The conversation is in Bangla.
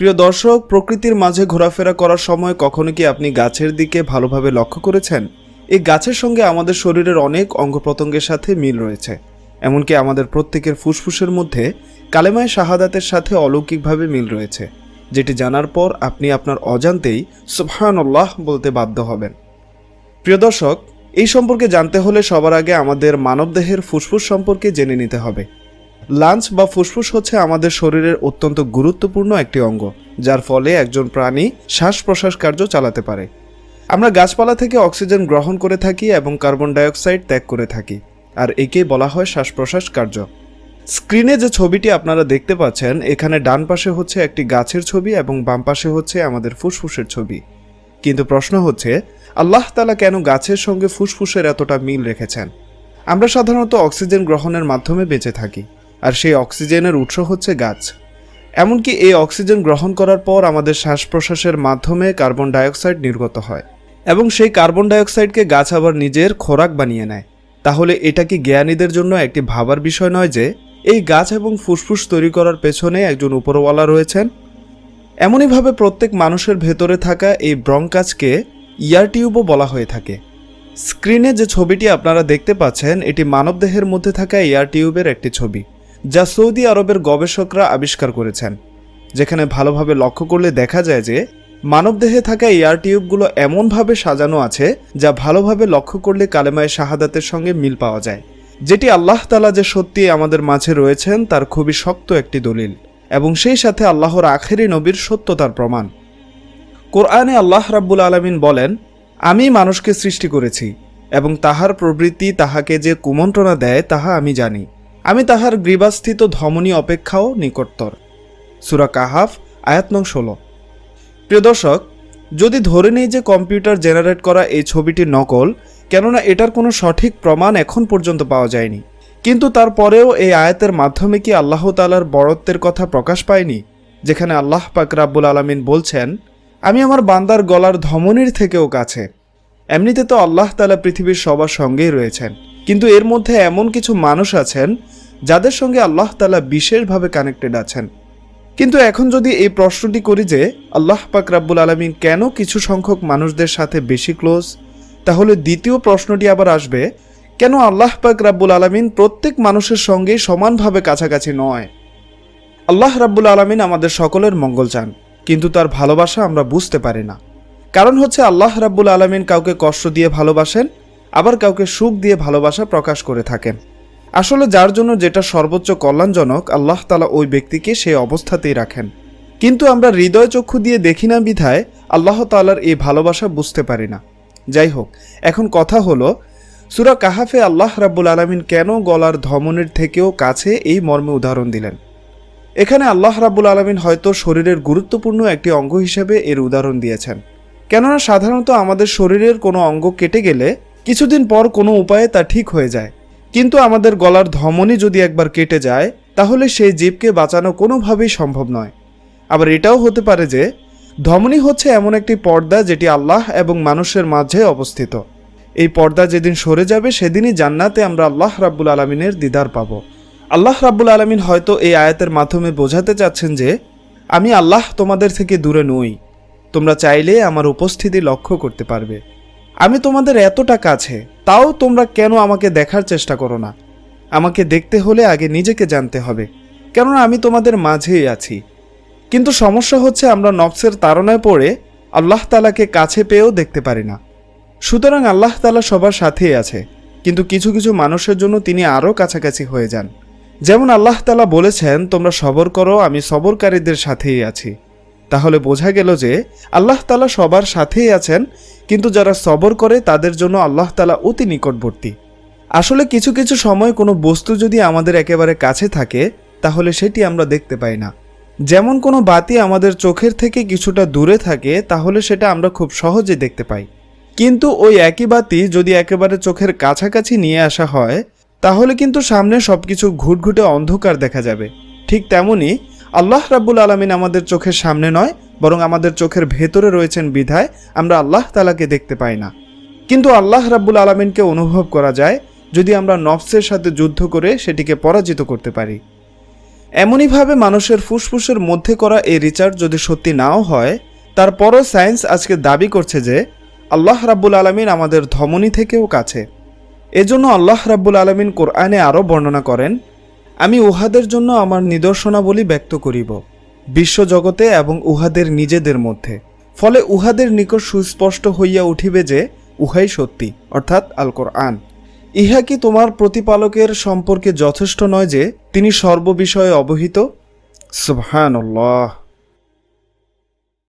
প্রিয় দর্শক, প্রকৃতির মাঝে ঘোরাফেরা করার সময় কখনো কি আপনি গাছের দিকে ভালোভাবে লক্ষ্য করেছেন? এই গাছের সঙ্গে আমাদের শরীরের অনেক অঙ্গ প্রত্যঙ্গের সাথে মিল রয়েছে। এমনকি আমাদের প্রত্যেকের ফুসফুসের মধ্যে কালেমায় শাহাদাতের সাথে অলৌকিকভাবে মিল রয়েছে, যেটি জানার পর আপনি আপনার অজান্তেই সুবহানাল্লাহ বলতে বাধ্য হবেন। প্রিয় দর্শক, এই সম্পর্কে জানতে হলে সবার আগে আমাদের মানবদেহের ফুসফুস সম্পর্কে জেনে নিতে হবে। লাঞ্চ বা ফুসফুস হচ্ছে আমাদের শরীরের অত্যন্ত গুরুত্বপূর্ণ একটি অঙ্গ, যার ফলে একজন প্রাণী শ্বাস প্রশ্বাস কার্য চালাতে পারে। আমরা গাছপালা থেকে অক্সিজেন গ্রহণ করে থাকি এবং কার্বন ডাইঅক্সাইড ত্যাগ করে থাকি, আর একেই বলা হয় শ্বাস প্রশ্বাস কার্য। স্ক্রিনে যে ছবিটি আপনারা দেখতে পাচ্ছেন, এখানে ডান পাশে হচ্ছে একটি গাছের ছবি এবং বাম পাশে হচ্ছে আমাদের ফুসফুসের ছবি। কিন্তু প্রশ্ন হচ্ছে, আল্লাহ তালা কেন গাছের সঙ্গে ফুসফুসের এতটা মিল রেখেছেন? আমরা সাধারণত অক্সিজেন গ্রহণের মাধ্যমে বেঁচে থাকি। আর সেই অক্সিজেনের উৎস হচ্ছে গাছ। এমনকি এই অক্সিজেন গ্রহণ করার পর আমাদের শ্বাস প্রশ্বাসের মাধ্যমে কার্বন ডাইঅক্সাইড নির্গত হয় এবং সেই কার্বন ডাইঅক্সাইডকে গাছ আবার নিজের খোরাক বানিয়ে নেয়। তাহলে এটা কি জ্ঞানীদের জন্য একটি ভাবার বিষয় নয় যে, এই গাছ এবং ফুসফুস তৈরি করার পেছনে একজন উপরওয়ালা রয়েছেন? এমনইভাবে প্রত্যেক মানুষের ভেতরে থাকা এই ব্রঙ্কাজকে ইয়ার টিউবও বলা হয়ে থাকে। স্ক্রিনে যে ছবিটি আপনারা দেখতে পাচ্ছেন, এটি মানবদেহের মধ্যে থাকা এয়ার টিউবের একটি ছবি। যা সৌদি আরবের গবেষকরা আবিষ্কার করেছেন, যেখানে ভালোভাবে লক্ষ্য করলে দেখা যায় যে মানবদেহে থাকা এয়ার টিউবগুলো এমনভাবে সাজানো আছে যা ভালোভাবে লক্ষ্য করলে কালেমায় শাহাদাতের সঙ্গে মিল পাওয়া যায়। যেটি আল্লাহ তালা যে সত্যি আমাদের মাঝে রয়েছেন, তার খুবই শক্ত একটি দলিল এবং সেই সাথে আল্লাহর আখেরি নবীর সত্যতার প্রমাণ। কোরআনে আল্লাহ রাব্বুল আলমিন বলেন, আমি মানুষকে সৃষ্টি করেছি এবং তাহার প্রবৃত্তি তাহাকে যে কুমন্ত্রণা দেয়, তাহা আমি জানি। আমি তাহার গ্রীবাস্থিত ধমনী অপেক্ষাও নিকটতর। সুরা কাহাফ, আয়াত নং ষোলো। প্রিয় দর্শক, যদি ধরে নেই যে কম্পিউটার জেনারেট করা এই ছবিটি নকল, কেননা এটার কোনো সঠিক প্রমাণ এখন পর্যন্ত পাওয়া যায়নি। কিন্তু তারপরেও এই আয়াতের মাধ্যমে কি আল্লাহ তালার বড়ত্বের কথা প্রকাশ পায়নি? যেখানে আল্লাহ পাক রাব্বুল আলমিন বলছেন, আমি আমার বান্দার গলার ধমনির থেকেও কাছে। এমনিতে তো আল্লাহ তালা পৃথিবীর সবার সঙ্গেই রয়েছেন। কিন্তু এর মধ্যে এমন কিছু মানুষ আছেন যাদের সঙ্গে আল্লাহ তালা বিশেষভাবে কানেক্টেড আছেন। কিন্তু এখন যদি এই প্রশ্নটি করি যে, আল্লাহ পাক রাব্বুল আলমিন কেন কিছু সংখ্যক মানুষদের সাথে বেশি ক্লোজ তাহলে দ্বিতীয় প্রশ্নটি আবার আসবে, কেন আল্লাহ পাক রাব্বুল আলমিন প্রত্যেক মানুষের সঙ্গেই সমানভাবে কাছাকাছি নয়? আল্লাহ রাব্বুল আলমিন আমাদের সকলের মঙ্গল চান, কিন্তু তার ভালোবাসা আমরা বুঝতে পারি না। কারণ হচ্ছে আল্লাহ রাব্বুল আলমিন কাউকে কষ্ট দিয়ে ভালোবাসেন, আবার কাউকে সুখ দিয়ে ভালোবাসা প্রকাশ করে থাকেন। আসলে যার জন্য যেটা সর্বোচ্চ কল্যাণজনক, আল্লাহ তালা ওই ব্যক্তিকে সেই অবস্থাতেই রাখেন। কিন্তু আমরা হৃদয় চক্ষু দিয়ে দেখি না বিধায় আল্লাহ তালার এই ভালোবাসা বুঝতে পারি না। যাই হোক, এখন কথা হলো, সুরা কাহাফে আল্লাহ রাব্বুল আলমিন কেন গলার ধমনের থেকেও কাছে এই মর্মে উদাহরণ দিলেন? এখানে আল্লাহ রাব্বুল আলমিন হয়তো শরীরের গুরুত্বপূর্ণ একটি অঙ্গ হিসেবে এর উদাহরণ দিয়েছেন। কেননা সাধারণত আমাদের শরীরের কোনো অঙ্গ কেটে গেলে কিছুদিন পর কোনো উপায়ে তা ঠিক হয়ে যায়। কিন্তু আমাদের গলার ধমনী যদি একবার কেটে যায়, তাহলে সেই জীবকে বাঁচানো কোনোভাবেই সম্ভব নয়। আবার এটাও হতে পারে যে, ধমনী হচ্ছে এমন একটি পর্দা যেটি আল্লাহ এবং মানুষের মাঝে অবস্থিত। এই পর্দা যেদিন সরে যাবে, সেদিনই জান্নাতে আমরা আল্লাহ রাব্বুল আলমিনের দিদার পাব। আল্লাহ রাব্বুল আলমিন হয়তো এই আয়াতের মাধ্যমে বোঝাতে চাচ্ছেন যে, আমি আল্লাহ তোমাদের থেকে দূরে নই। তোমরা চাইলে আমার উপস্থিতি লক্ষ্য করতে পারবে। আমি তোমাদের এতটা কাছে, তাও তোমরা কেন আমাকে দেখার চেষ্টা করো না? আমাকে দেখতে হলে আগে নিজেকে জানতে হবে, কেননা আমি তোমাদের মাঝেই আছি। কিন্তু সমস্যা হচ্ছে আমরা নফসের তাড়নায় পড়ে আল্লাহ তালাকে কাছে পেয়েও দেখতে পারি না। সুতরাং আল্লাহ তালা সবার সাথেই আছে, কিন্তু কিছু কিছু মানুষের জন্য তিনি আরও কাছাকাছি হয়ে যান। যেমন আল্লাহ তালা বলেছেন, তোমরা সবর করো, আমি সবরকারীদের সাথেই আছি। তাহলে বোঝা গেল যে আল্লাহ তালা সবার সাথেই আছেন, কিন্তু যারা সবর করে তাদের জন্য আল্লাহ তালা অতি নিকটবর্তী। আসলে কিছু কিছু সময় কোনো বস্তু যদি আমাদের একেবারে কাছে থাকে, তাহলে সেটি আমরা দেখতে পাই না। যেমন কোনো বাতি আমাদের চোখের থেকে কিছুটা দূরে থাকে, তাহলে সেটা আমরা খুব সহজে দেখতে পাই। কিন্তু ওই একই বাতি যদি একেবারে চোখের কাছাকাছি নিয়ে আসা হয়, তাহলে কিন্তু সামনে সবকিছু ঘুটঘুটে অন্ধকার দেখা যাবে। ঠিক তেমনি আল্লাহ রাব্বুল আলমিন আমাদের চোখের সামনে নয়, বরং আমাদের চোখের ভেতরে রয়েছেন বিধায় আমরা আল্লাহ তালাকে দেখতে পাই না। কিন্তু আল্লাহ রাব্বুল আলমিনকে অনুভব করা যায় যদি আমরা নফসের সাথে যুদ্ধ করে সেটিকে পরাজিত করতে পারি। এমনইভাবে মানুষের ফুসফুসের মধ্যে করা এই রিচার্জ যদি সত্যি নাও হয়, তারপরও সায়েন্স আজকে দাবি করছে যে আল্লাহ রাব্বুল আলমিন আমাদের ধমনী থেকেও কাছে। এজন্য আল্লাহ রাব্বুল আলমিন কোরআনে আরও বর্ণনা করেন আমি উহাদের জন্য আমার নিদর্শনাবলী ব্যক্ত করিব, বিশ্বজগতে এবং উহাদের নিজেদের মধ্যে। ফলে উহাদের নিকট সুস্পষ্ট হইয়া উঠিবে যে, উহাই সত্যি, অর্থাৎ আল আন ইহা কি তোমার প্রতিপালকের সম্পর্কে যথেষ্ট নয় যে, তিনি সর্ববিষয়ে অবহিত? সুবহানাল্লাহ।